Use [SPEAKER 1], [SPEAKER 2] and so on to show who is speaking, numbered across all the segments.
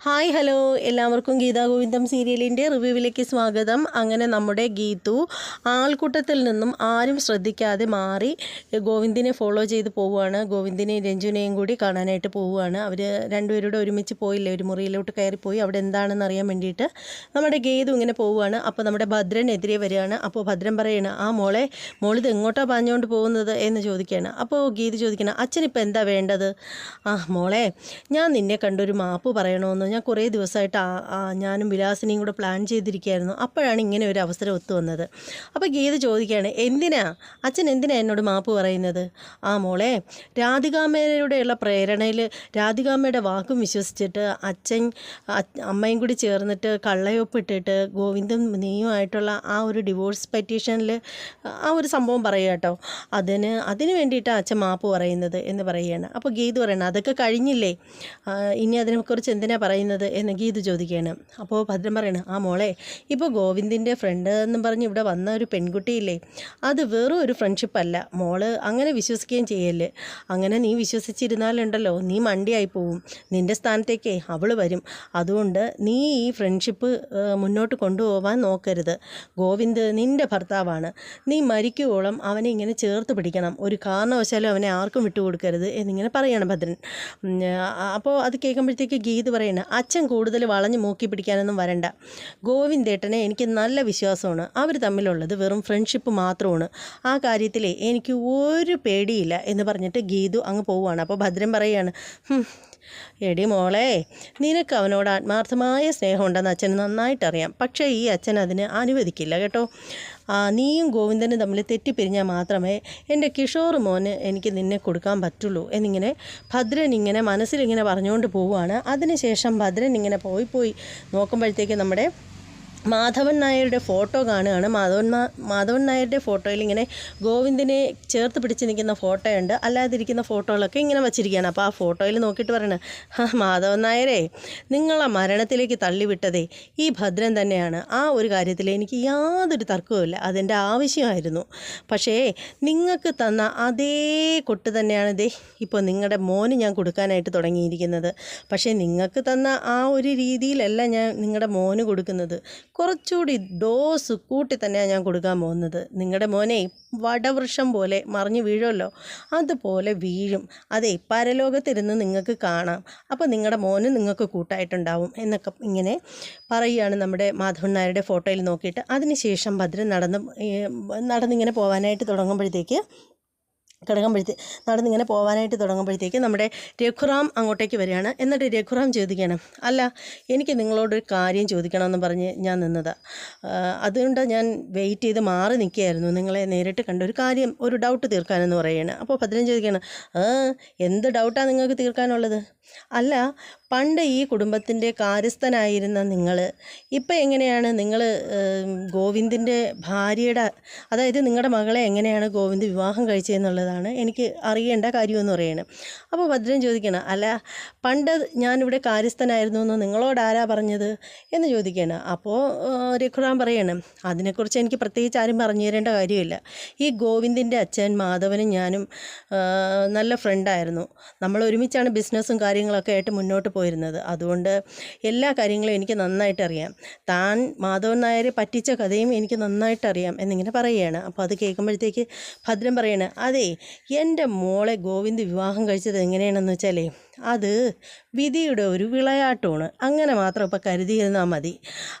[SPEAKER 1] Hi hello. എല്ലാവർക്കും ഗീതാ ഗോവിന്ദം സീരിയലിന്റെ റിവ്യൂവിലേക്ക് സ്വാഗതം. അങ്ങനെ നമ്മുടെ ഗീതു ആൾക്കൂട്ടത്തിൽ നിന്നും ആരും ശ്രദ്ധിക്കാതെ മാറി ഗോവിന്ദിനെ ഫോളോ ചെയ്ത് പോവുകയാണ്. ഗോവിന്ദിനെയും രഞ്ജുനെയും കൂടി കാണാനായിട്ട് പോവുകയാണ്. അവർ രണ്ടുപേരുടെ ഒരുമിച്ച് പോയില്ലേ? ഒരു മുറിയിലോട്ട് കയറിപ്പോയി അവിടെ എന്താണെന്ന് അറിയാൻ വേണ്ടിയിട്ട് നമ്മുടെ ഗീതു ഇങ്ങനെ പോവുകയാണ്. അപ്പോൾ നമ്മുടെ ഭദ്രനെതിരെ വരികയാണ്. അപ്പോൾ ഭദ്രൻ പറയണ ആ മോളെ മോളിത് എങ്ങോട്ടാണ് പാഞ്ഞുകൊണ്ട് പോകുന്നത്? എന്ന് ചോദിക്കുകയാണ്. അപ്പോൾ ഗീതു ചോദിക്കണം അച്ഛനിപ്പോൾ എന്താ വേണ്ടത്? ആ മോളെ ഞാൻ നിന്നെ കണ്ടൊരു മാപ്പ് പറയണമെന്ന് ഞാൻ കുറേ ദിവസമായിട്ട് ഞാനും വിലാസിനെയും കൂടെ പ്ലാൻ ചെയ്തിരിക്കുകയായിരുന്നു. അപ്പോഴാണ് ഇങ്ങനെ ഒരു അവസരം ഒത്തു വന്നത്. അപ്പോൾ ഗീത ചോദിക്കുകയാണ് എന്തിനാ? അച്ഛൻ എന്തിനാ എന്നോട് മാപ്പ് പറയുന്നത്? ആ മോളെ രാധികാമ്മയുടെയുള്ള പ്രേരണയിൽ രാധികാമ്മയുടെ വാക്കും വിശ്വസിച്ചിട്ട് അച്ഛൻ അമ്മയും കൂടി ചേർന്നിട്ട് കള്ളയൊപ്പിട്ടിട്ട് ഗോവിന്ദും നീയുമായിട്ടുള്ള ആ ഒരു ഡിവോഴ്സ് പെറ്റീഷനിൽ ആ ഒരു സംഭവം പറയുക കേട്ടോ. അതിന് അതിന് വേണ്ടിയിട്ടാണ് അച്ഛൻ മാപ്പ് പറയുന്നത് എന്ന് പറയുകയാണ്. അപ്പോൾ ഗീത് പറയണം അതൊക്കെ കഴിഞ്ഞില്ലേ? ഇനി അതിനെക്കുറിച്ച് എന്തിനാ പറയുന്നത് എന്ന് ഗീത് ചോദിക്കുകയാണ്. അപ്പോൾ ഭദ്രൻ പറയണം ആ മോളെ ഇപ്പോൾ ഗോവിന്ദിന്റെ ഫ്രണ്ട് എന്നും പറഞ്ഞ് ഇവിടെ വന്ന ഒരു പെൺകുട്ടിയില്ലേ? അത് വെറും ഒരു ഫ്രണ്ട്ഷിപ്പ് അല്ല. മോൾ അങ്ങനെ വിശ്വസിക്കുകയും ചെയ്യല്ലേ? അങ്ങനെ നീ വിശ്വസിച്ചിരുന്നാലുണ്ടല്ലോ നീ മണ്ടിയായി പോവും. നിന്റെ സ്ഥാനത്തേക്കേ അവൾ വരും. അതുകൊണ്ട് നീ ഈ ഫ്രണ്ട്ഷിപ്പ് മുന്നോട്ട് കൊണ്ടുപോകാൻ നോക്കരുത്. ഗോവിന്ദ് നിന്റെ ഭർത്താവാണ്. നീ മരിക്കുവോളം അവനെ ഇങ്ങനെ ചേർത്ത് പിടിക്കണം. ഒരു കാരണവശാലും അവനെ ആർക്കും വിട്ടുകൊടുക്കരുത് എന്നിങ്ങനെ പറയണം ഭദ്രൻ. അപ്പോൾ അത് കേൾക്കുമ്പോഴത്തേക്ക് ഗീത് പറയണം അച്ഛൻ കൂടുതൽ വളഞ്ഞ് മൂക്കി പിടിക്കാനൊന്നും വരണ്ട. ഗോവിന്ദേട്ടനെ എനിക്ക് നല്ല വിശ്വാസമാണ്. അവർ തമ്മിലുള്ളത് വെറും ഫ്രണ്ട്ഷിപ്പ് മാത്രമാണ്. ആ കാര്യത്തിൽ എനിക്ക് ഒരു പേടിയില്ല എന്ന് പറഞ്ഞിട്ട് ഗീതു അങ്ങ് പോവുകയാണ്. അപ്പോൾ ഭദ്രൻ പറയാണ് "ഹും, എടി മോളെ നിനക്ക് അവനോട് ആത്മാർത്ഥമായ സ്നേഹമുണ്ടെന്ന് അച്ഛന് നന്നായിട്ടറിയാം. പക്ഷേ ഈ അച്ഛൻ അതിന് അനുവദിക്കില്ല കേട്ടോ. നീയും ഗോവിന്ദനും തമ്മിൽ തെറ്റിപ്പിരിഞ്ഞാൽ മാത്രമേ എന്റെ കിഷോർ മോന് എനിക്ക് നിന്നെ കൊടുക്കാൻ പറ്റുള്ളൂ എന്നിങ്ങനെ ഭദ്രൻ ഇങ്ങനെ മനസ്സിലിങ്ങനെ പറഞ്ഞുകൊണ്ട് പോവുകയാണ്. അതിനുശേഷം ഭദ്രൻ ഇങ്ങനെ പോയി പോയി നോക്കുമ്പോഴത്തേക്ക് നമ്മുടെ മാധവൻ നായരുടെ ഫോട്ടോ കാണുകയാണ്. മാധവൻ മാധവൻ നായരുടെ ഫോട്ടോയിൽ ഇങ്ങനെ ഗോവിന്ദിനെ ചേർത്ത് പിടിച്ച് നിൽക്കുന്ന ഫോട്ടോയുണ്ട്. അല്ലാതിരിക്കുന്ന ഫോട്ടോകളൊക്കെ ഇങ്ങനെ വച്ചിരിക്കുകയാണ്. അപ്പോൾ ആ ഫോട്ടോയിൽ നോക്കിയിട്ട് പറയണ "ഹാ, മാധവൻ നായരെ നിങ്ങളെ മരണത്തിലേക്ക് തള്ളിവിട്ടതേ ഈ ഭദ്രൻ തന്നെയാണ്. ആ ഒരു കാര്യത്തിൽ എനിക്ക് യാതൊരു തർക്കവുമില്ല അതെന്റെ ആവശ്യമായിരുന്നു. പക്ഷേ നിങ്ങൾക്ക് തന്ന അതേ കൊട്ട് തന്നെയാണ് ദേ ഇപ്പോൾ നിങ്ങളുടെ മോന് ഞാൻ കൊടുക്കാനായിട്ട് തുടങ്ങിയിരിക്കുന്നത്. പക്ഷേ നിങ്ങൾക്ക് തന്ന ആ ഒരു രീതിയിലല്ല ഞാൻ നിങ്ങളുടെ മോന് കൊടുക്കുന്നത്. കുറച്ചുകൂടി ഡോസ് കൂട്ടി തന്നെയാണ് ഞാൻ കൊടുക്കാൻ പോകുന്നത്. നിങ്ങളുടെ മോനെ വടവൃക്ഷം പോലെ മറിഞ്ഞു വീഴുമല്ലോ? അതുപോലെ വീഴും. അതെ പരലോകത്തിരുന്ന് നിങ്ങൾക്ക് കാണാം. അപ്പോൾ നിങ്ങളുടെ മോന് നിങ്ങൾക്ക് കൂട്ടായിട്ടുണ്ടാവും എന്നൊക്കെ ഇങ്ങനെ പറയുകയാണ് നമ്മുടെ മാധവൻ നായരുടെ ഫോട്ടോയിൽ നോക്കിയിട്ട്. അതിനുശേഷം ഭദ്രൻ നടന്ന് നടന്നിങ്ങനെ പോകാനായിട്ട് തുടങ്ങുമ്പോഴത്തേക്ക് കിടക്കുമ്പോഴത്തേ നടന്നിങ്ങനെ പോകാനായിട്ട് തുടങ്ങുമ്പോഴത്തേക്ക് നമ്മുടെ രഘുറാം അങ്ങോട്ടേക്ക് വരികയാണ്. എന്നിട്ട് രഘുറാം ചോദിക്കണം അല്ല എനിക്ക് നിങ്ങളോടൊരു കാര്യം ചോദിക്കണമെന്ന് പറഞ്ഞ് ഞാൻ നിന്നതാ. അതുകൊണ്ട് ഞാൻ വെയിറ്റ് ചെയ്ത് മാറി നിൽക്കുകയായിരുന്നു. നിങ്ങളെ നേരിട്ട് കണ്ട ഒരു കാര്യം ഒരു ഡൗട്ട് തീർക്കാനെന്ന് പറയുകയാണ്. അപ്പോൾ ഭദ്രൻ ചോദിക്കണം ആ എന്ത് ഡൗട്ടാണ് നിങ്ങൾക്ക് തീർക്കാനുള്ളത്? അല്ല പണ്ട് ഈ കുടുംബത്തിന്റെ കാര്യസ്ഥനായിരുന്ന നിങ്ങൾ ഇപ്പം എങ്ങനെയാണ് നിങ്ങൾ ഗോവിന്ദിന്റെ ഭാര്യയുടെ അതായത് നിങ്ങളുടെ മകളെ എങ്ങനെയാണ് ഗോവിന്ദ് വിവാഹം കഴിച്ചതെന്നുള്ളതാണ് എനിക്ക് അറിയേണ്ട കാര്യമെന്ന് പറയുന്നത് അപ്പോൾ ഭദ്രൻ ചോദിക്കണം അല്ല പണ്ട് ഞാനിവിടെ കാര്യസ്ഥനായിരുന്നു എന്ന് നിങ്ങളോട് ആരാ പറഞ്ഞത്? എന്ന് ചോദിക്കണം. അപ്പോൾ രഘുറാം പറയണം അതിനെക്കുറിച്ച് എനിക്ക് പ്രത്യേകിച്ച് ആരും പറഞ്ഞു തരേണ്ട കാര്യമില്ല. ഈ ഗോവിന്ദിന്റെ അച്ഛൻ മാധവനും ഞാനും നല്ല ഫ്രണ്ടായിരുന്നു നമ്മൾ ഒരുമിച്ചാണ് ബിസിനസ്സും കാര്യങ്ങളൊക്കെ ആയിട്ട് മുന്നോട്ട് പോയിരുന്നത്. അതുകൊണ്ട് എല്ലാ കാര്യങ്ങളും എനിക്ക് നന്നായിട്ട് അറിയാം താൻ മാധവൻ നായരെ പറ്റിച്ച കഥയും എനിക്ക് നന്നായിട്ട് അറിയാം എന്നിങ്ങനെ പറയുകയാണ്. അപ്പോൾ അത് കേൾക്കുമ്പോഴത്തേക്ക് ഭദ്രൻ പറയാണ് അതെ എന്റെ മോളെ ഗോവിന്ദ് വിവാഹം കഴിച്ചത് എങ്ങനെയാണെന്ന് വെച്ചാലേ അത് വിധിയുടെ ഒരു വിളയാട്ടമാണ്. അങ്ങനെ മാത്രം ഇപ്പോൾ കരുതിയിരുന്നാൽ മതി.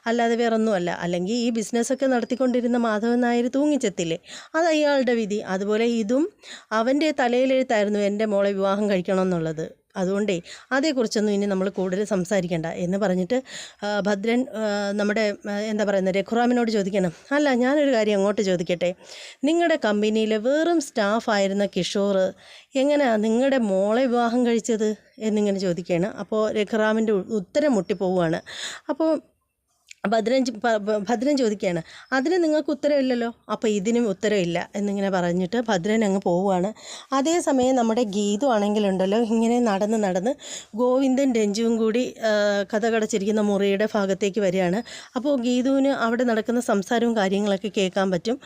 [SPEAKER 1] അല്ലാതെ വേറൊന്നുമല്ല. അല്ലെങ്കിൽ ഈ ബിസിനസ്സൊക്കെ നടത്തിക്കൊണ്ടിരുന്ന മാധവൻ നായർ തൂങ്ങിച്ചെത്തില്ലേ? അത് അയാളുടെ വിധി. അതുപോലെ ഇതും അവന്റെ തലയിലെഴുത്തായിരുന്നു എന്റെ മോളെ വിവാഹം കഴിക്കണമെന്നുള്ളത്. അതുകൊണ്ടേ അതേക്കുറിച്ചൊന്നും ഇനി നമ്മൾ കൂടുതൽ സംസാരിക്കേണ്ട എന്ന് പറഞ്ഞിട്ട് ഭദ്രൻ നമ്മുടെ എന്താ പറയുന്നത് രഘുറാമിനോട് ചോദിക്കണം അല്ല ഞാനൊരു കാര്യം അങ്ങോട്ട് ചോദിക്കട്ടെ. നിങ്ങളുടെ കമ്പനിയിലെ വെറും സ്റ്റാഫായിരുന്ന കിഷോർ എങ്ങനെയാണ് നിങ്ങളുടെ മോളെ വിവാഹം കഴിച്ചത് എന്നിങ്ങനെ ചോദിക്കുകയാണ്. അപ്പോൾ രഘുറാമിന്റെ ഉത്തരം മുട്ടിപ്പോവുകയാണ്. അപ്പോൾ ഭദ്രൻ ഭദ്രൻ ചോദിക്കുകയാണ് അതിന് നിങ്ങൾക്ക് ഉത്തരവില്ലല്ലോ? അപ്പോൾ ഇതിനും ഉത്തരവില്ല എന്നിങ്ങനെ പറഞ്ഞിട്ട് ഭദ്രൻ അങ്ങ് പോവുകയാണ്. അതേസമയം നമ്മുടെ ഗീതു ആണെങ്കിലുണ്ടല്ലോ ഇങ്ങനെ നടന്ന് നടന്ന് ഗോവിന്ദൻ രഞ്ജുവും കൂടി കഥകടച്ചിരിക്കുന്ന കഥ കടച്ചിരിക്കുന്ന മുറിയുടെ ഭാഗത്തേക്ക് വരികയാണ്. അപ്പോൾ ഗീതുവിന് അവിടെ നടക്കുന്ന സംസാരവും കാര്യങ്ങളൊക്കെ കേൾക്കാൻ പറ്റും.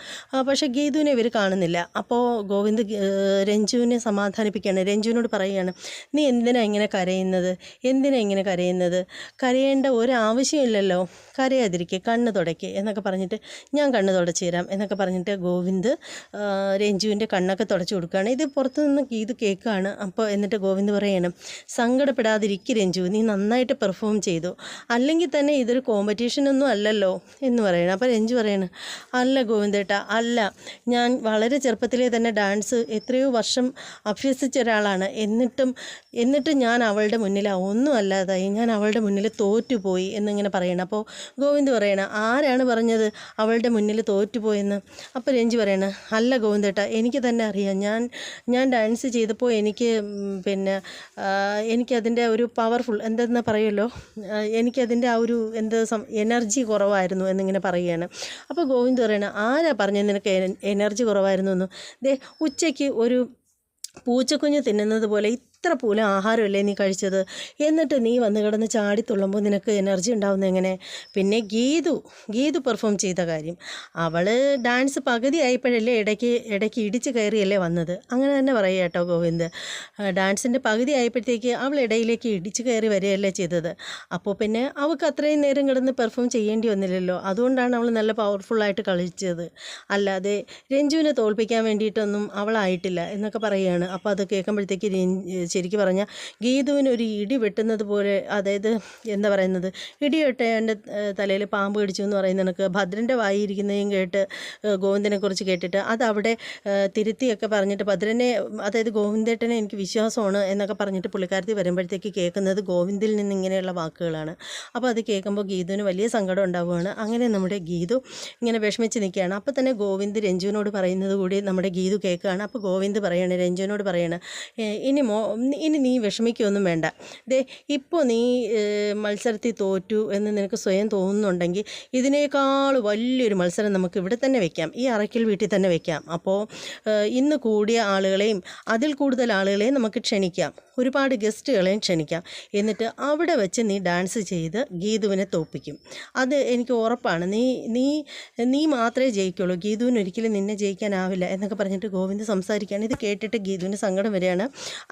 [SPEAKER 1] പക്ഷേ ഗീതുവിനെ ഇവർ കാണുന്നില്ല. അപ്പോൾ ഗോവിന്ദ് രഞ്ജുവിനെ സമാധാനിപ്പിക്കുകയാണ്. രഞ്ജുവിനോട് പറയുകയാണ് നീ എന്തിനാ ഇങ്ങനെ കരയുന്നത്? എന്തിനാ ഇങ്ങനെ കരയുന്നത്? കരയേണ്ട ഒരാവശ്യമില്ലല്ലോ. കരയാതിരിക്കുക കണ്ണ് തുടയ്ക്കുക എന്നൊക്കെ പറഞ്ഞിട്ട് ഞാൻ കണ്ണ് തുടച്ച് തരാം എന്നൊക്കെ പറഞ്ഞിട്ട് ഗോവിന്ദ് രഞ്ജുവിന്റെ കണ്ണൊക്കെ തുടച്ച് കൊടുക്കുകയാണ്. ഇത് പുറത്തു നിന്ന് ഇത് കേൾക്കുകയാണ്. അപ്പോൾ എന്നിട്ട് ഗോവിന്ദ് പറയണം സങ്കടപ്പെടാതിരിക്കുക രഞ്ജു നീ നന്നായിട്ട് പെർഫോം ചെയ്തു. അല്ലെങ്കിൽ തന്നെ ഇതൊരു കോമ്പറ്റീഷനൊന്നും അല്ലല്ലോ എന്ന് പറയണം. അപ്പോൾ രഞ്ജു പറയണം അല്ല ഗോവിന്ദേട്ട അല്ല. ഞാൻ വളരെ ചെറുപ്പത്തിലേ തന്നെ ഡാൻസ് എത്രയോ വർഷം അഭ്യസിച്ച ഒരാളാണ്. എന്നിട്ടും എന്നിട്ട് ഞാൻ അവളുടെ മുന്നിൽ ഒന്നും അല്ലാതായി ഞാൻ അവളുടെ മുന്നിൽ തോറ്റുപോയി എന്നിങ്ങനെ പറയണം. അപ്പോൾ ഗോവിന്ദ് പറയണ ആരാണ് പറഞ്ഞത് അവളുടെ മുന്നിൽ തോറ്റുപോയെന്ന്? അപ്പോൾ രഞ്ജി പറയണ അല്ല ഗോവിന്ദേട്ട എനിക്ക് തന്നെ അറിയാം. ഞാൻ ഞാൻ ഡാൻസ് ചെയ്തപ്പോൾ എനിക്ക് പിന്നെ എനിക്കതിന്റെ ഒരു പവർഫുൾ എന്തെന്ന് പറയുമല്ലോ എനിക്കതിന്റെ ആ ഒരു എന്ത് എനർജി കുറവായിരുന്നു എന്നിങ്ങനെ പറയുകയാണ്. അപ്പോൾ ഗോവിന്ദ് പറയണ ആരാ പറഞ്ഞത് നിനക്ക് എനർജി കുറവായിരുന്നു എന്ന്? ദേ ഉച്ചയ്ക്ക് ഒരു പൂച്ചക്കുഞ്ഞ് തിന്നുന്നത് പോലെ ഇത്ര പോലും ആഹാരമല്ലേ നീ കഴിച്ചത്? എന്നിട്ട് നീ വന്ന് കിടന്ന് ചാടി തുള്ളുമ്പോൾ നിനക്ക് എനർജി ഉണ്ടാവുന്ന എങ്ങനെ? പിന്നെ ഗീതു ഗീതു പെർഫോം ചെയ്ത കാര്യം. അവൾ ഡാൻസ് പകുതി ആയപ്പോഴല്ലേ ഇടയ്ക്ക് ഇടയ്ക്ക് ഇടിച്ച് കയറിയല്ലേ വന്നത്. അങ്ങനെ തന്നെ പറയുക കേട്ടോ ഗോവിന്ദ്. ഡാൻസിന്റെ പകുതി ആയപ്പോഴത്തേക്ക് അവൾ ഇടയിലേക്ക് ഇടിച്ച് കയറി വരികയല്ലേ ചെയ്തത്. അപ്പോൾ പിന്നെ അവൾക്ക് അത്രയും നേരം കിടന്ന് പെർഫോം ചെയ്യേണ്ടി വന്നില്ലല്ലോ. അതുകൊണ്ടാണ് അവൾ നല്ല പവർഫുള്ളായിട്ട് കളിച്ചത്. അല്ലാതെ രഞ്ജുവിനെ തോൽപ്പിക്കാൻ വേണ്ടിയിട്ടൊന്നും അവളായിട്ടില്ല എന്നൊക്കെ പറയുകയാണ്. അപ്പോൾ അത് കേൾക്കുമ്പോഴത്തേക്ക് ശരിക്കും പറഞ്ഞാൽ ഗീതുവിന് ഒരു ഇടി വെട്ടുന്നത് പോലെ അതായത് എന്താ പറയുന്നത് ഇടി വെട്ടേന്റെ തലയിൽ പാമ്പ് കടിച്ചു എന്ന് പറയുന്ന കണക്ക് ഭദ്രന്റെ വായിരിക്കുന്നതും കേട്ട് ഗോവിന്ദനെക്കുറിച്ച് കേട്ടിട്ട് അതവിടെ തിരുത്തിയൊക്കെ പറഞ്ഞിട്ട് ഭദ്രനെ അതായത് ഗോവിന്ദേട്ടനെ എനിക്ക് വിശ്വാസമാണ് എന്നൊക്കെ പറഞ്ഞിട്ട് പുള്ളിക്കാരത്തി വരുമ്പോഴത്തേക്ക് കേൾക്കുന്നത് ഗോവിന്ദിൽ നിന്ന് ഇങ്ങനെയുള്ള വാക്കുകളാണ്. അപ്പോൾ അത് കേൾക്കുമ്പോൾ ഗീതുവിന് വലിയ സങ്കടം ഉണ്ടാവുകയാണ്. അങ്ങനെ നമ്മുടെ ഗീതു ഇങ്ങനെ വിഷമിച്ച് നിൽക്കുകയാണ്. അപ്പോൾ തന്നെ ഗോവിന്ദ് രഞ്ജുവിനോട് പറയുന്നത് കൂടി നമ്മുടെ ഗീതു കേൾക്കുകയാണ്. അപ്പോൾ ഗോവിന്ദ് പറയാണ് രഞ്ജുവിനോട് പറയാണ് "ഏ, ഇനി മോ ഇനി നീ വിഷമിക്കുകയൊന്നും വേണ്ട. ദേ ഇപ്പോൾ നീ മത്സരത്തിൽ തോറ്റു എന്ന് നിനക്ക് സ്വയം തോന്നുന്നുണ്ടെങ്കിൽ ഇതിനേക്കാൾ വലിയൊരു മത്സരം നമുക്ക് ഇവിടെ തന്നെ വെക്കാം. ഈ അറയ്ക്കൽ വീട്ടിൽ തന്നെ വെക്കാം. അപ്പോൾ ഇന്ന് കൂടിയ ആളുകളെയും അതിൽ കൂടുതൽ ആളുകളെയും നമുക്ക് ക്ഷണിക്കാം. ഒരുപാട് ഗസ്റ്റുകളെയും ക്ഷണിക്കാം. എന്നിട്ട് അവിടെ വെച്ച് നീ ഡാൻസ് ചെയ്ത് ഗീതുവിനെ തോപ്പിക്കും. അത് എനിക്ക് ഉറപ്പാണ്. നീ നീ നീ മാത്രമേ ജയിക്കുള്ളൂ. ഗീതുവിന് ഒരിക്കലും നിന്നെ ജയിക്കാനാവില്ല എന്നൊക്കെ പറഞ്ഞിട്ട് ഗോവിന്ദ് സംസാരിക്കുകയാണ്. ഇത് കേട്ടിട്ട് ഗീതുവിന് സങ്കടം വരികയാണ്.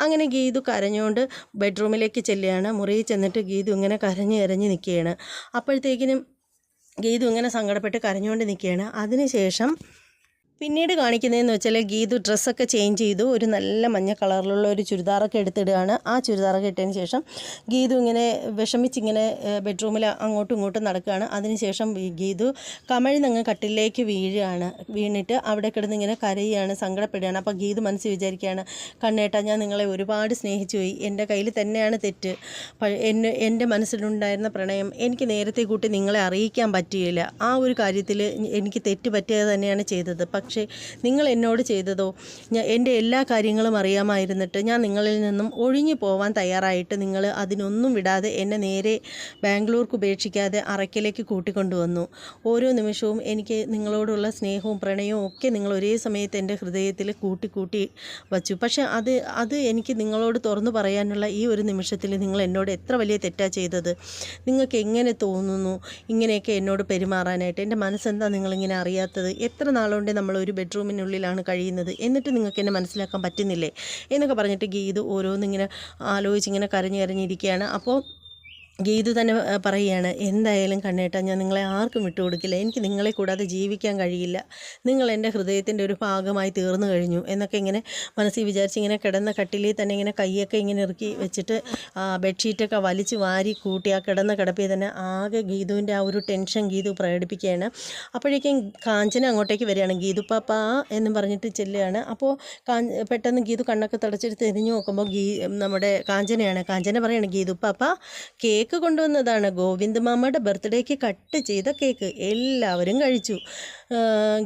[SPEAKER 1] അങ്ങനെ ഗീതു കരഞ്ഞുകൊണ്ട് ബെഡ്റൂമിലേക്ക് ചെല്ലുകയാണ്. മുറിയിൽ ചെന്നിട്ട് ഗീതു ഇങ്ങനെ കരഞ്ഞ് കരഞ്ഞ് നിൽക്കുകയാണ്. അപ്പോഴത്തേക്കിനും ഗീതു ഇങ്ങനെ സങ്കടപ്പെട്ട് കരഞ്ഞുകൊണ്ട് നിൽക്കുകയാണ്. അതിനുശേഷം പിന്നീട് കാണിക്കുന്നതെന്ന് വെച്ചാൽ ഗീതു ഡ്രസ്സൊക്കെ ചേഞ്ച് ചെയ്തു. ഒരു നല്ല മഞ്ഞ കളറിലുള്ള ഒരു ചുരിദാറൊക്കെ എടുത്തിടുകയാണ്. ആ ചുരിദാറൊക്കെ ഇട്ടതിന് ശേഷം ഗീതു ഇങ്ങനെ വിഷമിച്ചിങ്ങനെ ബെഡ്റൂമിൽ അങ്ങോട്ടും ഇങ്ങോട്ടും നടക്കുകയാണ്. അതിനുശേഷം ഗീതു കമഴ്ന്നങ്ങ് കട്ടിലേക്ക് വീഴുകയാണ്. വീണിട്ട് അവിടെ കിടന്ന് ഇങ്ങനെ കരയുകയാണ് സങ്കടപ്പെടുകയാണ്. അപ്പോൾ ഗീതു മനസ്സിൽ വിചാരിക്കുകയാണ് കണ്ണേട്ട ഞാൻ നിങ്ങളെ ഒരുപാട് സ്നേഹിച്ചു പോയി. എന്റെ കയ്യിൽ തന്നെയാണ് തെറ്റ്. എന്നെ എന്റെ മനസ്സിലുണ്ടായിരുന്ന പ്രണയം എനിക്ക് നേരത്തെ കൂട്ടി നിങ്ങളെ അറിയിക്കാൻ പറ്റിയില്ല. ആ ഒരു കാര്യത്തിൽ എനിക്ക് തെറ്റ് പറ്റിയത് തന്നെയാണ് ചെയ്തത്. പക്ഷേ നിങ്ങൾ എന്നോട് ചെയ്തതോ? ഞാൻ എന്റെ എല്ലാ കാര്യങ്ങളും അറിയാമായിരുന്നിട്ട് ഞാൻ നിങ്ങളിൽ നിന്നും ഒഴിഞ്ഞു പോവാൻ തയ്യാറായിട്ട് നിങ്ങൾ അതിനൊന്നും വിടാതെ എന്നെ നേരെ ബാംഗ്ലൂർക്ക് ഉപേക്ഷിക്കാതെ അറയ്ക്കലേക്ക് കൂട്ടിക്കൊണ്ടുവന്നു. ഓരോ നിമിഷവും എനിക്ക് നിങ്ങളോടുള്ള സ്നേഹവും പ്രണയവും ഒക്കെ നിങ്ങൾ ഒരേ സമയത്ത് എന്റെ ഹൃദയത്തിൽ കൂട്ടിക്കൂട്ടി കൂട്ടി വച്ചു. പക്ഷേ അത് അത് എനിക്ക് നിങ്ങളോട് തുറന്നു പറയാനുള്ള ഈ ഒരു നിമിഷത്തിൽ നിങ്ങൾ എന്നോട് എത്ര വലിയ തെറ്റാ ചെയ്തത്? നിങ്ങൾക്ക് എങ്ങനെ തോന്നുന്നു ഇങ്ങനെയൊക്കെ എന്നോട് പെരുമാറാനായിട്ട്? എന്റെ മനസ്സെന്താ നിങ്ങളിങ്ങനെ അറിയാത്തത്? എത്ര നാളുകൊണ്ട് നമ്മൾ ഒരു ബെഡ്റൂമിനുള്ളിലാണ് കഴിയുന്നത്. എന്നിട്ട് നിങ്ങൾക്ക് എന്നെ മനസ്സിലാക്കാൻ പറ്റുന്നില്ലേ? എന്നൊക്കെ പറഞ്ഞിട്ട് ഗീത് ഓരോന്നിങ്ങനെ ആലോചിച്ചിങ്ങനെ കരഞ്ഞ് കരഞ്ഞിരിക്കുകയാണ് അപ്പോൾ ഗീതു തന്നെ പറയുകയാണ് എന്തായാലും കണ്ണേട്ട ഞാൻ നിങ്ങളെ ആർക്കും വിട്ടുകൊടുക്കില്ല. എനിക്ക് നിങ്ങളെ കൂടാതെ ജീവിക്കാൻ കഴിയില്ല. നിങ്ങൾ എന്റെ ഹൃദയത്തിന്റെ ഒരു ഭാഗമായി തീർന്നു കഴിഞ്ഞു. എന്നൊക്കെ ഇങ്ങനെ മനസ്സിൽ വിചാരിച്ച് ഇങ്ങനെ കിടന്ന കട്ടിലിൽ തന്നെ ഇങ്ങനെ കൈയൊക്കെ ഇങ്ങനെ ഇറുക്കി വെച്ചിട്ട് ബെഡ്ഷീറ്റൊക്കെ വലിച്ച് വാരി കൂട്ടി ആ കിടന്ന കിടപ്പിൽ തന്നെ ആകെ ഗീതുവിന്റെ ആ ഒരു ടെൻഷൻ ഗീതു പ്രകടിപ്പിക്കുകയാണ്. അപ്പോഴേക്കും കാഞ്ചന അങ്ങോട്ടേക്ക് വരികയാണ്. ഗീതു പാപ്പ എന്നും പറഞ്ഞിട്ട് ചെല്ലുകയാണ്. അപ്പോൾ കാ പെട്ടെന്ന് ഗീതു കണ്ണൊക്കെ തുടച്ചിട്ട് തിരിഞ്ഞു നോക്കുമ്പോൾ ഗീ നമ്മുടെ കാഞ്ചനയാണ്. കാഞ്ചന പറയുകയാണ് ഗീതു പാപ്പ കേക്ക് കേക്ക് കൊണ്ടുവന്നതാണ്. ഗോവിന്ദ് മാമയുടെ ബർത്ത്ഡേക്ക് കട്ട് ചെയ്ത കേക്ക്. എല്ലാവരും കഴിച്ചു.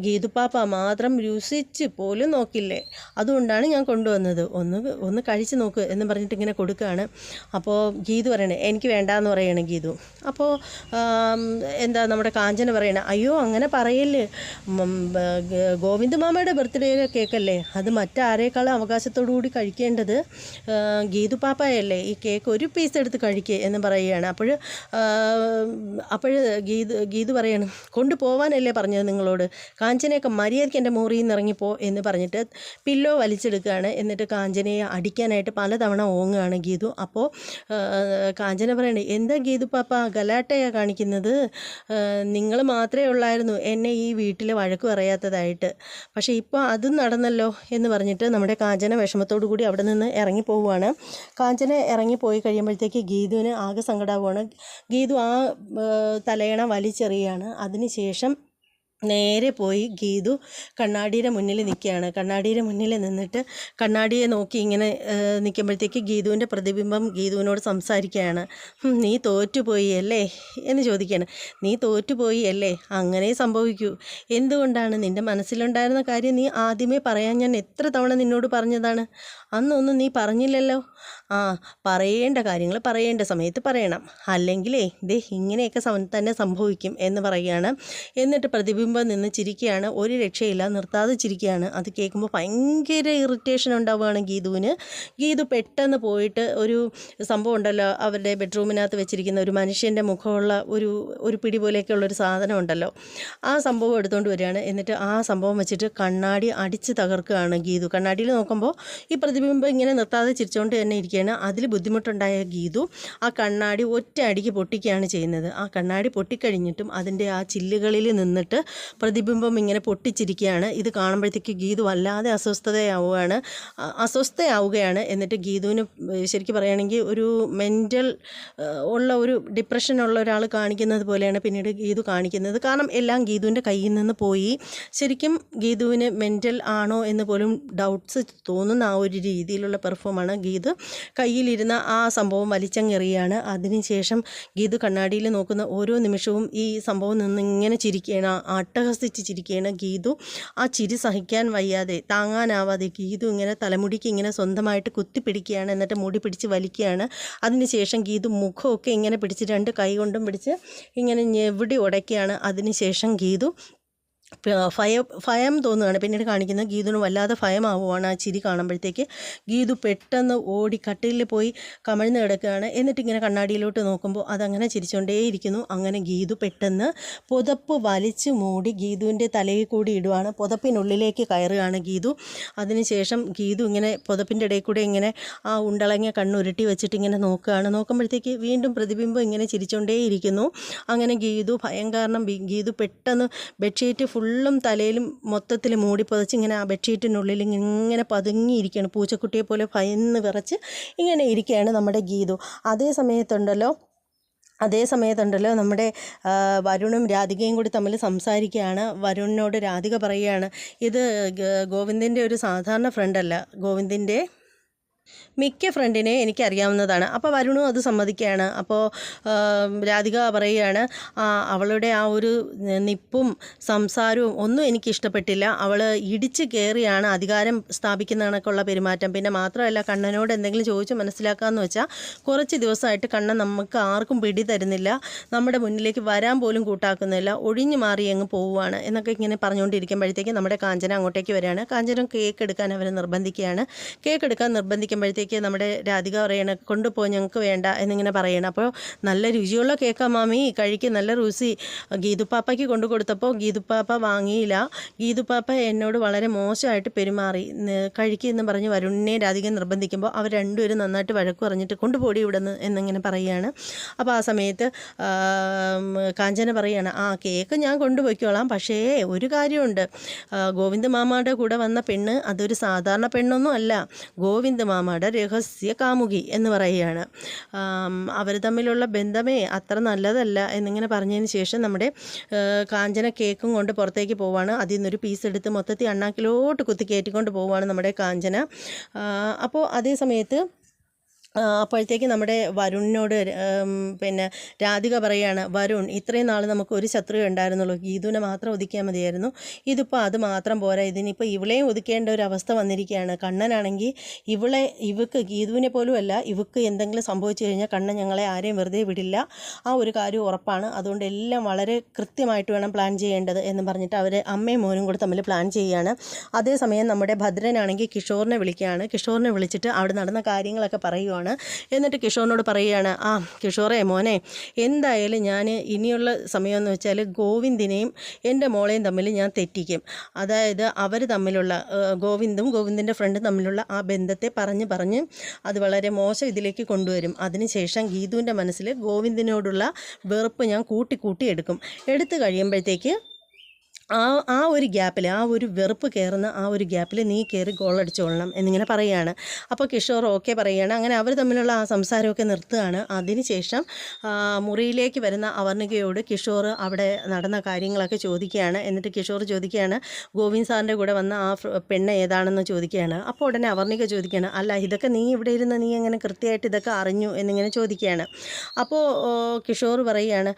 [SPEAKER 1] ഗീതുപ്പാപ്പ മാത്രം രുചിച്ച് പോലും നോക്കില്ലേ? അതുകൊണ്ടാണ് ഞാൻ കൊണ്ടുവന്നത്. ഒന്ന് ഒന്ന് കഴിച്ച് നോക്ക് എന്ന് പറഞ്ഞിട്ട് ഇങ്ങനെ കൊടുക്കുകയാണ്. അപ്പോൾ ഗീതു പറയണേ എനിക്ക് വേണ്ടാന്ന് പറയണേ ഗീതു. അപ്പോൾ എന്താ നമ്മുടെ കാഞ്ചന പറയണേ അയ്യോ അങ്ങനെ പറയല്ലേ. ഗോവിന്ദ മാമയുടെ ബർത്ത്ഡേ കേക്കല്ലേ? അത് മറ്റാരേക്കാളും അവകാശത്തോടു കൂടി കഴിക്കേണ്ടത് ഗീതുപാപ്പയല്ലേ. ഗീതു പാപ്പയല്ലേ ഈ കേക്ക് ഒരു പീസ് എടുത്ത് കഴിക്കുക എന്ന് പറയുകയാണ്. അപ്പോൾ അപ്പോൾ ഗീതു ഗീതു പറയാണ് കൊണ്ടുപോവാനല്ലേ പറഞ്ഞത് നിങ്ങളോട്. കാഞ്ചനയൊക്കെ മര്യാദയ്ക്ക് എന്റെ മുറിയിൽ നിന്ന് ഇറങ്ങിപ്പോ എന്ന് പറഞ്ഞിട്ട് പില്ലോ വലിച്ചെടുക്കുകയാണ്. എന്നിട്ട് കാഞ്ചനയെ അടിക്കാനായിട്ട് പലതവണ ഓങ്ങുകയാണ് ഗീതു. അപ്പോൾ കാഞ്ചന പറയണേ എന്താ ഗീതു പാപ്പ ഗലാട്ടയാണ് കാണിക്കുന്നത്? നിങ്ങൾ മാത്രമേ ഉള്ളായിരുന്നു എന്നെ ഈ വീട്ടിൽ വഴക്ക് പറയാത്തതായിട്ട്. പക്ഷേ ഇപ്പോൾ അതും നടന്നല്ലോ എന്ന് പറഞ്ഞിട്ട് നമ്മുടെ കാഞ്ചന വിഷമത്തോടു കൂടി അവിടെ നിന്ന് ഇറങ്ങി പോവുകയാണ് കാഞ്ചന ഇറങ്ങിപ്പോയി കഴിയുമ്പോഴത്തേക്ക് ഗീതുവിന് ആകെ സങ്കടമാവുകയാണ് ഗീതു ആ തലയണ വലിച്ചെറിയുകയാണ്. അതിനുശേഷം നേരെ പോയി ഗീതു കണ്ണാടിയുടെ മുന്നിൽ നിൽക്കുകയാണ്. കണ്ണാടിയുടെ മുന്നിൽ നിന്നിട്ട് കണ്ണാടിയെ നോക്കി ഇങ്ങനെ നിൽക്കുമ്പോഴത്തേക്ക് ഗീതുവിന്റെ പ്രതിബിംബം ഗീതുവിനോട് സംസാരിക്കുകയാണ്. നീ തോറ്റുപോയി അല്ലേ? എന്ന് ചോദിക്കുകയാണ്. നീ തോറ്റുപോയി അല്ലേ? അങ്ങനെ സംഭവിക്കൂ. എന്തുകൊണ്ടാണ് നിന്റെ മനസ്സിലുണ്ടായിരുന്ന കാര്യം നീ ആദ്യമേ പറയാൻ ഞാൻ എത്ര തവണ നിന്നോട് പറഞ്ഞതാണ്? അന്നൊന്നും നീ പറഞ്ഞില്ലല്ലോ. ആ പറയേണ്ട കാര്യങ്ങൾ പറയേണ്ട സമയത്ത് പറയണം. അല്ലെങ്കിലേ ദേ ഇങ്ങനെയൊക്കെ തന്നെ സംഭവിക്കും എന്ന് പറയുകയാണ്. എന്നിട്ട് പ്രതിബിംബം നിന്ന് ചിരിക്കുകയാണ്. ഒരു രക്ഷയില്ല നിർത്താതെ ചിരിക്കുകയാണ്. അത് കേൾക്കുമ്പോൾ ഭയങ്കര ഇറിറ്റേഷൻ ഉണ്ടാവുകയാണ് ഗീതുവിന്. ഗീതു പെട്ടെന്ന് പോയിട്ട് ഒരു സംഭവം ഉണ്ടല്ലോ. അവരുടെ ബെഡ്റൂമിനകത്ത് വെച്ചിരിക്കുന്ന ഒരു മനുഷ്യന്റെ മുഖമുള്ള ഒരു ഒരു പിടി പോലെയൊക്കെ ഉള്ളൊരു സാധനം ഉണ്ടല്ലോ. ആ സംഭവം എടുത്തുകൊണ്ട് വരികയാണ്. എന്നിട്ട് ആ സംഭവം വെച്ചിട്ട് കണ്ണാടി അടിച്ച് തകർക്കുകയാണ് ഗീതു. കണ്ണാടിയിൽ നോക്കുമ്പോൾ ഈ പ്രതിബിംബം ഇങ്ങനെ നിർത്താതെ ചിരിച്ചുകൊണ്ട് തന്നെ ഇരിക്കുകയാണ് അതിൽ ബുദ്ധിമുട്ടുണ്ടായ ഗീതു ആ കണ്ണാടി ഒറ്റ അടിക്ക് പൊട്ടിക്കുകയാണ് ചെയ്യുന്നത്. ആ കണ്ണാടി പൊട്ടിക്കഴിഞ്ഞിട്ടും അതിന്റെ ആ ചില്ലുകളിൽ നിന്നിട്ട് പ്രതിബിംബം ഇങ്ങനെ പൊട്ടിച്ചിരിക്കുകയാണ്. ഇത് കാണുമ്പോഴത്തേക്ക് ഗീതു വല്ലാതെ അസ്വസ്ഥതയാവുകയാണ്. അസ്വസ്ഥയാവുകയാണ്. എന്നിട്ട് ഗീതുവിന് ശരിക്കും പറയുകയാണെങ്കിൽ ഒരു മെന്റൽ ഉള്ള ഒരു ഡിപ്രഷൻ ഉള്ള ഒരാൾ കാണിക്കുന്നത് പോലെയാണ് പിന്നീട് ഗീതു കാണിക്കുന്നത്. കാരണം എല്ലാം ഗീതുവിന്റെ കയ്യിൽ നിന്ന് പോയി. ശരിക്കും ഗീതുവിന് മെന്റൽ ആണോ എന്ന് പോലും ഡൗട്ട്സ് തോന്നുന്ന ആ ഒരു രീതിയിലുള്ള പെർഫോമാണ് ഗീതു. കയ്യിലിരുന്ന ആ സംഭവം വലിച്ചങ്ങെറിയാണ്. അതിനുശേഷം ഗീതു കണ്ണാടിയിൽ നോക്കുന്ന ഓരോ നിമിഷവും ഈ സംഭവം നിന്ന് ഇങ്ങനെ ചിരിക്കുകയാണ്. അട്ടഹസിച്ച് ചിരിക്കുകയാണ് ഗീതു. ആ ചിരി സഹിക്കാൻ വയ്യാതെ താങ്ങാനാവാതെ ഗീതു ഇങ്ങനെ തലമുടിക്ക് ഇങ്ങനെ സ്വന്തമായിട്ട് കുത്തിപ്പിടിക്കുകയാണ് എന്നിട്ട് മുടി പിടിച്ച് വലിക്കുകയാണ്. അതിനുശേഷം ഗീതു മുഖമൊക്കെ ഇങ്ങനെ പിടിച്ച് രണ്ട് കൈ കൊണ്ടും പിടിച്ച് ഇങ്ങനെ ഞെവിടി ഉടയ്ക്കുകയാണ്. അതിനുശേഷം ഗീതു ഭയം ഭയം തോന്നുകയാണ്. പിന്നീട് കാണിക്കുന്നത് ഗീതുവിന് വല്ലാതെ ഭയമാവുകയാണ് ആ ചിരി കാണുമ്പോഴത്തേക്ക്. ഗീതു പെട്ടെന്ന് ഓടി കട്ടിലിൽ പോയി കമിഴ്ന്ന് കിടക്കുകയാണ്. എന്നിട്ട് ഇങ്ങനെ കണ്ണാടിയിലോട്ട് നോക്കുമ്പോൾ അതങ്ങനെ ചിരിച്ചുകൊണ്ടേയിരിക്കുന്നു അങ്ങനെ ഗീതു പെട്ടെന്ന് പുതപ്പ് വലിച്ചു മൂടി ഗീതുവിന്റെ തലയിൽ കൂടി ഇടുവാണ്. പുതപ്പിനുള്ളിലേക്ക് കയറുകയാണ് ഗീതു. അതിനുശേഷം ഗീതു ഇങ്ങനെ പുതപ്പിന്റെ ഇടയിൽ കൂടെ ഇങ്ങനെ ആ ഉണ്ടളങ്ങിയ കണ്ണുരുട്ടി വെച്ചിട്ട് ഇങ്ങനെ നോക്കുകയാണ്. നോക്കുമ്പോഴത്തേക്ക് വീണ്ടും പ്രതിബിംബം ഇങ്ങനെ ചിരിച്ചുകൊണ്ടേയിരിക്കുന്നു അങ്ങനെ ഗീതു ഭയം കാരണം ഗീതു പെട്ടെന്ന് ബെഡ്ഷീറ്റ് ഫുള്ളും തലയിലും മൊത്തത്തിൽ മൂടി പുതച്ച് ഇങ്ങനെ ആ ബെഡ്ഷീറ്റിനുള്ളിൽ ഇങ്ങനെ പതുങ്ങിയിരിക്കുകയാണ്. പൂച്ചക്കുട്ടിയെ പോലെ ഭയന്ന് വിറച്ച് ഇങ്ങനെ ഇരിക്കുകയാണ് നമ്മുടെ ഗീതു. അതേ സമയത്തുണ്ടല്ലോ അതേ സമയത്തുണ്ടല്ലോ നമ്മുടെ വരുണും രാധികയും കൂടി തമ്മിൽ സംസാരിക്കുകയാണ്. വരുണിനോട് രാധിക പറയുകയാണ് ഇത് ഗോവിന്ദിന്റെ ഒരു സാധാരണ ഫ്രണ്ടല്ല ഗോവിന്ദിന്റെ മിക്ക ഫ്രണ്ടിനെ എനിക്കറിയാവുന്നതാണ്. അപ്പോൾ വരുണും അത് സമ്മതിക്കുകയാണ്. അപ്പോൾ രാധിക പറയുകയാണ് "ആ, അവളുടെ ആ ഒരു നിപ്പും സംസാരവും ഒന്നും എനിക്ക് ഇഷ്ടപ്പെട്ടില്ല അവൾ ഇടിച്ച് കയറിയാണ് അധികാരം സ്ഥാപിക്കുന്ന കണക്കുള്ള പെരുമാറ്റം. പിന്നെ മാത്രമല്ല കണ്ണനോട് എന്തെങ്കിലും ചോദിച്ച് മനസ്സിലാക്കാമെന്ന് വെച്ചാൽ കുറച്ച് ദിവസമായിട്ട് കണ്ണൻ നമുക്ക് ആർക്കും പിടി തരുന്നില്ല. നമ്മുടെ മുന്നിലേക്ക് വരാൻ പോലും കൂട്ടാക്കുന്നില്ല. ഒഴിഞ്ഞു മാറി അങ്ങ് പോവുകയാണ് എന്നൊക്കെ ഇങ്ങനെ പറഞ്ഞുകൊണ്ടിരിക്കുമ്പോഴത്തേക്ക് നമ്മുടെ കാഞ്ചന അങ്ങോട്ടേക്ക് വരികയാണ്. കാഞ്ചന കേക്ക് എടുക്കാൻ അവരെ നിർബന്ധിക്കുകയാണ്. കേക്ക് എടുക്കാൻ നിർബന്ധിക്കുമ്പോഴത്തേക്ക് നമ്മുടെ രാധിക പറയണ കൊണ്ടുപോയി ഞങ്ങൾക്ക് വേണ്ട എന്നിങ്ങനെ പറയണം. അപ്പോൾ നല്ല രുചിയുള്ള കേക്കാ മാമി. കഴിക്ക് നല്ല രുചി. ഗീതുപ്പാപ്പയ്ക്ക് കൊണ്ടു കൊടുത്തപ്പോൾ ഗീതുപ്പാപ്പ വാങ്ങിയില്ല. ഗീതുപ്പാപ്പ എന്നോട് വളരെ മോശമായിട്ട് പെരുമാറി. കഴിക്കുമെന്ന് പറഞ്ഞ് വരുണിനെ രാധിക നിർബന്ധിക്കുമ്പോൾ അവർ രണ്ടുപേരും നന്നായിട്ട് വഴക്ക് പറഞ്ഞിട്ട് കൊണ്ടുപോടി ഇവിടുന്ന് എന്നിങ്ങനെ പറയുകയാണ്. അപ്പോൾ ആ സമയത്ത് കാഞ്ചന പറയുകയാണ് ആ കേക്ക് ഞാൻ കൊണ്ടുപോയിക്കോളാം. പക്ഷേ ഒരു കാര്യമുണ്ട്. ഗോവിന്ദ് മാമാടെ കൂടെ വന്ന പെണ്ണ് അതൊരു സാധാരണ പെണ്ണൊന്നും അല്ല. ഗോവിന്ദ് മാമയുടെ രഹസ്യ കാമുകി എന്ന് പറയുകയാണ്. അവർ തമ്മിലുള്ള ബന്ധമേ അത്ര നല്ലതല്ല എന്നിങ്ങനെ പറഞ്ഞതിന് ശേഷം നമ്മുടെ കാഞ്ചന കേക്കും കൊണ്ട് പുറത്തേക്ക് പോവാണ്. അതിൽ നിന്നൊരു പീസ് എടുത്ത് മൊത്തത്തിൽ അണ്ണാക്കിലോട്ട് കുത്തി കയറ്റിക്കൊണ്ട് പോവുകയാണ് നമ്മുടെ കാഞ്ചന. അപ്പോൾ അതേ സമയത്ത് അപ്പോഴത്തേക്ക് നമ്മുടെ വരുണിനോട് പിന്നെ രാധിക പറയുകയാണ് വരുൺ ഇത്രയും നാൾ നമുക്ക് ഒരു ശത്രു ഉണ്ടായിരുന്നുള്ളൂ. ഗീതുവിനെ മാത്രം ഒതുക്കിയാൽ മതിയായിരുന്നു. ഇതിപ്പോൾ അത് മാത്രം പോരാ. ഇതിനിപ്പോൾ ഇവളെയും ഒതുക്കേണ്ട ഒരു അവസ്ഥ വന്നിരിക്കുകയാണ്. കണ്ണനാണെങ്കിൽ ഇവളെ ഇവക്ക് ഗീതുവിനെ പോലും അല്ല ഇവക്ക് എന്തെങ്കിലും സംഭവിച്ചു കഴിഞ്ഞാൽ കണ്ണൻ ഞങ്ങളെ ആരെയും വെറുതെ വിടില്ല. ആ ഒരു കാര്യം ഉറപ്പാണ്. അതുകൊണ്ട് എല്ലാം വളരെ കൃത്യമായിട്ട് വേണം പ്ലാൻ ചെയ്യേണ്ടത് എന്ന് പറഞ്ഞിട്ട് അവർ അമ്മയും മോനും കൂടെ തമ്മിൽ പ്ലാൻ ചെയ്യുകയാണ് അതേസമയം നമ്മുടെ ഭദ്രനാണെങ്കിൽ കിഷോറിനെ വിളിക്കുകയാണ്. കിഷോറിനെ വിളിച്ചിട്ട് അവിടെ നടന്ന കാര്യങ്ങളൊക്കെ പറയുവാണ്. എന്നിട്ട് കിഷോറിനോട് പറയുകയാണ് ആ കിഷോറേ മോനെ എന്തായാലും ഞാൻ ഇനിയുള്ള സമയമെന്ന് വെച്ചാൽ ഗോവിന്ദിനെയും എന്റെ മോളെയും തമ്മിൽ ഞാൻ തെറ്റിക്കും. അതായത് അവർ തമ്മിലുള്ള ഗോവിന്ദും ഗോവിന്ദിന്റെ ഫ്രണ്ടും തമ്മിലുള്ള ആ ബന്ധത്തെ പറഞ്ഞ് പറഞ്ഞ് അത് വളരെ മോശം ഇതിലേക്ക് കൊണ്ടുവരും. അതിനുശേഷം ഗീതുവിന്റെ മനസ്സിൽ ഗോവിന്ദിനോടുള്ള വെറുപ്പ് ഞാൻ കൂട്ടി കൂട്ടി എടുക്കും. എടുത്തു കഴിയുമ്പോഴത്തേക്ക് ആ ആ ഒരു ഗ്യാപ്പിൽ ആ ഒരു വെറുപ്പ് കയറുന്ന ആ ഒരു ഗ്യാപ്പിൽ നീ കയറി ഗോളടിച്ചോളണം എന്നിങ്ങനെ പറയുകയാണ്. അപ്പോൾ കിഷോർ ഓക്കെ പറയുകയാണ്. അങ്ങനെ അവർ തമ്മിലുള്ള ആ സംസാരമൊക്കെ നിർത്തുകയാണ്. അതിനുശേഷം മുറിയിലേക്ക് വരുന്ന അവർണികയോട് കിഷോർ അവിടെ നടന്ന കാര്യങ്ങളൊക്കെ ചോദിക്കുകയാണ്. എന്നിട്ട് കിഷോർ ചോദിക്കുകയാണ് ഗോവിന്ദ് സാറിന്റെ കൂടെ വന്ന ആ പെണ്ണ് ഏതാണെന്ന് ചോദിക്കുകയാണ്. അപ്പോൾ ഉടനെ അവർണിക ചോദിക്കുകയാണ് അല്ല ഇതൊക്കെ നീ ഇവിടെ ഇരുന്ന് നീ എങ്ങനെ കൃത്യമായിട്ട് ഇതൊക്കെ അറിഞ്ഞു? എന്നിങ്ങനെ ചോദിക്കുകയാണ്. അപ്പോൾ കിഷോർ പറയുകയാണ്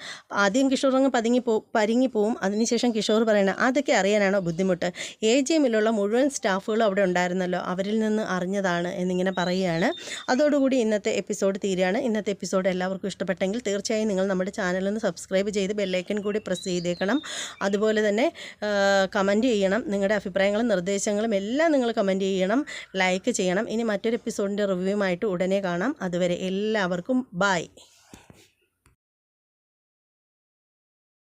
[SPEAKER 1] ആദ്യം കിഷോർ അങ്ങ് പതുങ്ങി പോ പരിങ്ങി പോവും. അതിനുശേഷം കിഷോർ പറയണം അതൊക്കെ അറിയാനാണോ ബുദ്ധിമുട്ട്? എ ജി എമ്മിലുള്ള മുഴുവൻ സ്റ്റാഫുകളും അവിടെ ഉണ്ടായിരുന്നല്ലോ. അവരിൽ നിന്ന് അറിഞ്ഞതാണ് എന്നിങ്ങനെ പറയുകയാണ്. അതോടുകൂടി ഇന്നത്തെ എപ്പിസോഡ് തീരുകയാണ്. ഇന്നത്തെ എപ്പിസോഡ് എല്ലാവർക്കും ഇഷ്ടപ്പെട്ടെങ്കിൽ തീർച്ചയായും നിങ്ങൾ നമ്മുടെ ചാനലൊന്ന് സബ്സ്ക്രൈബ് ചെയ്ത് ബെല്ലൈക്കൺ കൂടി പ്രസ് ചെയ്തേക്കണം. അതുപോലെ തന്നെ കമന്റ് ചെയ്യണം. നിങ്ങളുടെ അഭിപ്രായങ്ങളും നിർദ്ദേശങ്ങളും എല്ലാം നിങ്ങൾ കമന്റ് ചെയ്യണം. ലൈക്ക് ചെയ്യണം. ഇനി മറ്റൊരു എപ്പിസോഡിന്റെ റിവ്യൂമായിട്ട് ഉടനെ കാണാം. അതുവരെ എല്ലാവർക്കും ബായ്